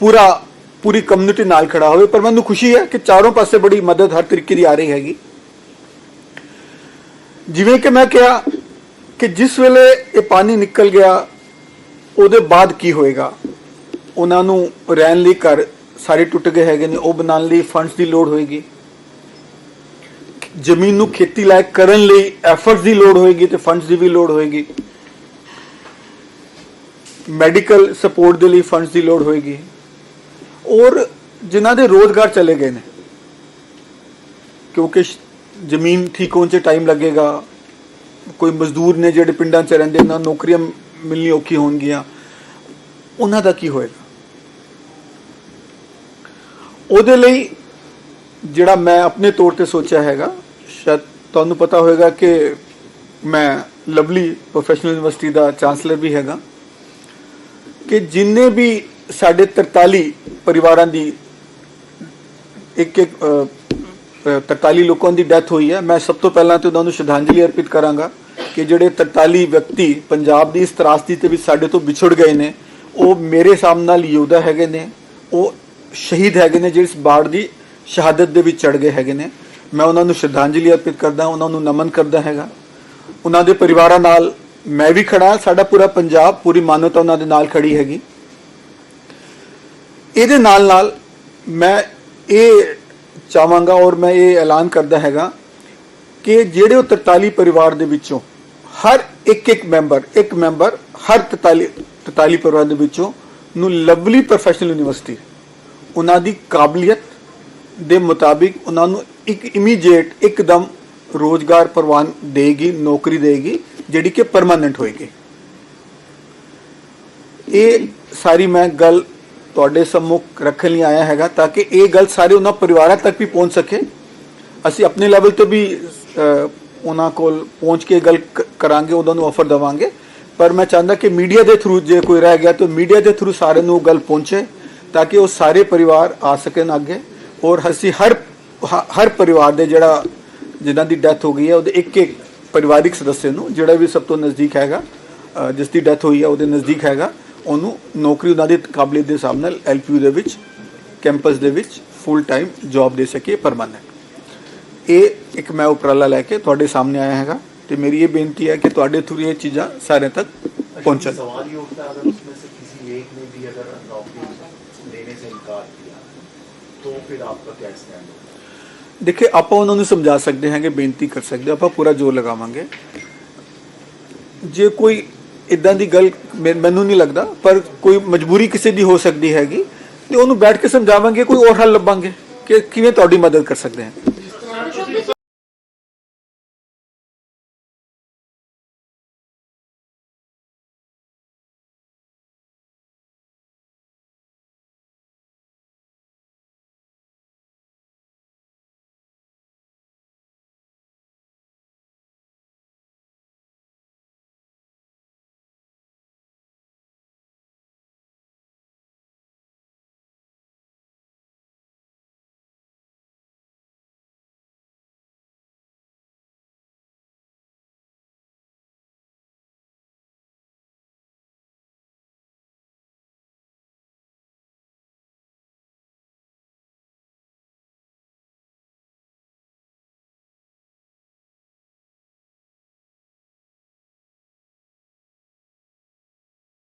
ਪੂਰਾ, ਪੂਰੀ ਕਮਿਊਨਿਟੀ ਨਾਲ ਖੜਾ ਹੋਵੇ, ਪਰ ਮੈਨੂੰ ਖੁਸ਼ੀ ਹੈ ਕਿ ਚਾਰੋਂ ਪਾਸੇ ਬੜੀ ਮਦਦ ਹਰ ਤਰੀਕੇ ਦੀ ਆ ਰਹੀ ਹੈਗੀ। ਜਿਵੇਂ ਕਿ ਮੈਂ ਕਿਹਾ ਕਿ ਜਿਸ ਵੇਲੇ ਇਹ ਪਾਣੀ ਨਿਕਲ ਗਿਆ, ਉਹਦੇ ਬਾਅਦ ਕੀ ਹੋਏਗਾ? ਉਹਨਾਂ ਨੂੰ ਰਹਿਣ ਲਈ ਘਰ ਸਾਰੇ ਟੁੱਟ ਗਏ ਹੈਗੇ ਨੇ, ਉਹ ਬਣਾਉਣ ਲਈ ਫੰਡਸ ਦੀ ਲੋੜ ਹੋਏਗੀ। ਜ਼ਮੀਨ ਨੂੰ ਖੇਤੀ ਲਾਇਕ ਕਰਨ ਲਈ ਐਫਰਟਸ ਦੀ ਲੋੜ ਹੋਏਗੀ ਤੇ ਫੰਡਸ ਦੀ ਵੀ ਲੋੜ ਹੋਏਗੀ। ਮੈਡੀਕਲ ਸਪੋਰਟ ਦੇ ਲਈ ਫੰਡਸ ਦੀ ਲੋੜ ਹੋਏਗੀ। ਔਰ ਜਿਨ੍ਹਾਂ ਦੇ ਰੋਜ਼ਗਾਰ ਚਲੇ ਗਏ ਨੇ, ਕਿਉਂਕਿ ਜ਼ਮੀਨ ਠੀਕ ਹੋਣ 'ਚ ਟਾਈਮ ਲੱਗੇਗਾ, ਕੋਈ ਮਜ਼ਦੂਰ ਨੇ ਜਿਹੜੇ ਪਿੰਡਾਂ 'ਚ ਰਹਿੰਦੇ ਉਹਨਾਂ ਨੌਕਰੀਆਂ ਮਿਲਣੀ ਔਖੀ ਹੋਣਗੀਆਂ, ਉਹਨਾਂ ਦਾ ਕੀ ਹੋਏਗਾ? ਉਹਦੇ ਲਈ ਜਿਹੜਾ ਮੈਂ ਆਪਣੇ ਤੌਰ ਤੇ ਸੋਚਿਆ ਹੈਗਾ, ਸ਼ਾਇਦ ਤੁਹਾਨੂੰ ਪਤਾ ਹੋਵੇਗਾ ਕਿ ਮੈਂ ਲਵਲੀ ਪ੍ਰੋਫੈਸ਼ਨਲ ਯੂਨੀਵਰਸਿਟੀ ਦਾ ਚਾਂਸਲਰ ਵੀ ਹੈਗਾ, ਕਿ ਜਿੰਨੇ ਵੀ ਸਾਡੇ 43 ਪਰਿਵਾਰਾਂ ਦੀ ਇੱਕ ਇੱਕ ਅ, 43 ਲੋਕਾਂ ਦੀ ਡੈਥ ਹੋਈ ਹੈ। ਮੈਂ ਸਭ ਤੋਂ ਪਹਿਲਾਂ ਤੇ ਉਹਨਾਂ ਨੂੰ ਸ਼ਰਧਾਂਜਲੀ ਅਰਪਿਤ ਕਰਾਂਗਾ ਕਿ ਜਿਹੜੇ 43 ਵਿਅਕਤੀ ਪੰਜਾਬ ਦੀ ਇਸ ਤਰਾਸਦੀ ਤੇ ਵਿੱਚ ਸਾਡੇ ਤੋਂ ਵਿਛੜ ਗਏ ਨੇ ਉਹ ਮੇਰੇ ਸਾਹਮਣੇ ਨਾਲ ਯੋਧਾ ਹੈਗੇ ਨੇ ਉਹ ਸ਼ਹੀਦ ਹੈਗੇ ਨੇ ਜਿਹੜੇ ਇਸ ਬਾੜ ਦੀ ਸ਼ਹਾਦਤ ਦੇ ਵਿੱਚ ਚੜ ਗਏ ਹੈਗੇ ਨੇ। ਮੈਂ ਉਹਨਾਂ ਨੂੰ ਸ਼ਰਧਾਂਜਲੀ ਅਰਪਿਤ ਕਰਦਾ ਉਹਨਾਂ ਨੂੰ ਨਮਨ ਕਰਦਾ ਹੈਗਾ। ਉਹਨਾਂ ਦੇ ਪਰਿਵਾਰਾਂ ਨਾਲ ਮੈਂ ਵੀ ਖੜਾ ਸਾਡਾ ਪੂਰਾ ਪੰਜਾਬ ਪੂਰੀ ਮਾਨਵਤਾ ਉਹਨਾਂ ਦੇ ਨਾਲ ਖੜੀ ਹੈਗੀ। ਇਹਦੇ ਨਾਲ ਨਾਲ ਮੈਂ ਇਹ ਚਾਹਾਂਗਾ ਔਰ ਮੈਂ ਇਹ ਐਲਾਨ ਕਰਦਾ ਹੈਗਾ ਕਿ ਜਿਹੜੇ ਉਹ 43 ਪਰਿਵਾਰ ਦੇ ਵਿੱਚੋਂ ਹਰ ਇੱਕ ਇੱਕ ਮੈਂਬਰ ਇੱਕ ਮੈਂਬਰ ਹਰ 43 43 ਪਰਿਵਾਰ ਦੇ ਵਿੱਚੋਂ ਨੂੰ ਲਵਲੀ ਪ੍ਰੋਫੈਸ਼ਨਲ ਯੂਨੀਵਰਸਿਟੀ ਉਹਨਾਂ ਦੀ ਕਾਬਲੀਅਤ ਦੇ ਮੁਤਾਬਿਕ ਉਹਨਾਂ ਨੂੰ ਇੱਕ ਇਮੀਡੀਏਟ ਇੱਕਦਮ ਰੋਜ਼ਗਾਰ ਪ੍ਰਵਾਨ ਦੇਗੀ, ਨੌਕਰੀ ਦੇਗੀ, ਜਿਹੜੀ ਕਿ ਪਰਮਾਨੈਂਟ ਹੋਏਗੀ। ਇਹ ਸਾਰੀ ਮੈਂ ਗੱਲ ਤੁਹਾਡੇ ਸਾਹਮਣੇ ਰੱਖਣ ਲਈ ਆਇਆ ਹੈਗਾ ਤਾਂ ਕਿ ਇਹ ਗੱਲ ਸਾਰੇ ਉਹਨਾਂ ਪਰਿਵਾਰਾਂ ਤੱਕ ਵੀ ਪਹੁੰਚ ਸਕੇ। ਅਸੀਂ ਆਪਣੇ ਲੈਵਲ ਤੇ ਵੀ ਉਹਨਾਂ ਕੋਲ ਪਹੁੰਚ ਕੇ ਗੱਲ ਕ- ਕਰਾਂਗੇ, ਉਹਨਾਂ ਨੂੰ ਆਫਰ ਦਵਾਂਗੇ। ਪਰ ਮੈਂ ਚਾਹੁੰਦਾ ਕਿ ਮੀਡੀਆ ਦੇ ਥਰੂ ਜੇ ਕੋਈ ਰਹਿ ਗਿਆ ਤਾਂ ਮੀਡੀਆ ਦੇ ਥਰੂ ਸਾਰਿਆਂ ਨੂੰ ਉਹ ਗੱਲ ਪਹੁੰਚੇ ਤਾਂ ਕਿ ਉਹ ਸਾਰੇ ਪਰਿਵਾਰ ਆ ਸਕਣ ਅੱਗੇ। ਔਰ ਅਸੀਂ ਹਰ, ਹ- ਹਰ ਪਰਿਵਾਰ ਦੇ ਜਿਹੜਾ ਜਿਨ੍ਹਾਂ ਦੀ ਡੈਥ ਹੋ ਗਈ ਹੈ, ਉਹਦੇ ਇੱਕ ਇੱਕ ਪਰਿਵਾਰਿਕ ਸਦੱਸਿਆ ਨੂੰ, ਜਿਹੜਾ ਵੀ ਸਭ ਤੋਂ ਨਜ਼ਦੀਕ ਹੈਗਾ ਜਿਸ ਦੀ ਡੈਥ ਹੋਈ ਹੈ, ਉਹਦੇ ਨਜ਼ਦੀਕ ਹੈਗਾ। ਉਹਨੂੰ ਨੌਕਰੀ ਉਹਨਾਂ ਦੀ ਕਾਬਲੀਅਤ ਦੇ ਹਿਸਾਬ ਨਾਲ ਐਲਪੀਯੂ ਦੇ ਵਿੱਚ ਕੈਂਪਸ ਦੇ ਵਿੱਚ ਫੁੱਲ ਟਾਈਮ ਜੌਬ ਦੇ ਸਕੇ ਪਰਮਾਨੈਂਟ ਇਹ ਇੱਕ ਮੈਂ ਉਪਰਾਲਾ ਲੈ ਕੇ ਤੁਹਾਡੇ ਸਾਹਮਣੇ ਆਇਆ ਹੈਗਾ ਤੇ ਮੇਰੀ ਇਹ ਬੇਨਤੀ ਹੈ ਕਿ ਤੁਹਾਡੇ ਥਰੂ ਇਹ ਚੀਜ਼ਾਂ ਸਾਰਿਆਂ ਤੱਕ ਪਹੁੰਚਣ सवाल ये उठता है अगर उसमें से किसी एक ने भी अगर नौकरी देने से इनकार किया तो फिर आपका क्या स्टैंड होगा ਦੇਖੇ ਆਪਾਂ ਉਹਨਾਂ ਨੂੰ ਸਮਝਾ ਸਕਦੇ ਹਾਂ ਕਿ ਬੇਨਤੀ ਕਰ ਸਕਦੇ ਹਾਂ, ਆਪਾਂ ਪੂਰਾ ਜ਼ੋਰ ਲਗਾਵਾਂਗੇ ਜੇ ਕੋਈ ਇਦਾਂ ਦੀ ਗੱਲ ਮੈਨੂੰ ਨਹੀਂ ਲੱਗਦਾ, ਪਰ ਕੋਈ ਮਜਬੂਰੀ ਕਿਸੇ ਦੀ ਹੋ ਸਕਦੀ ਹੈਗੀ, ਤੇ ਉਹਨੂੰ ਬੈਠ ਕੇ ਸਮਝਾਵਾਂਗੇ, ਕੋਈ ਹੋਰ ਹੱਲ ਲੱਭਾਂਗੇ ਕਿ ਕਿਵੇਂ ਤੁਹਾਡੀ ਮਦਦ ਕਰ ਸਕਦੇ ਹਾਂ।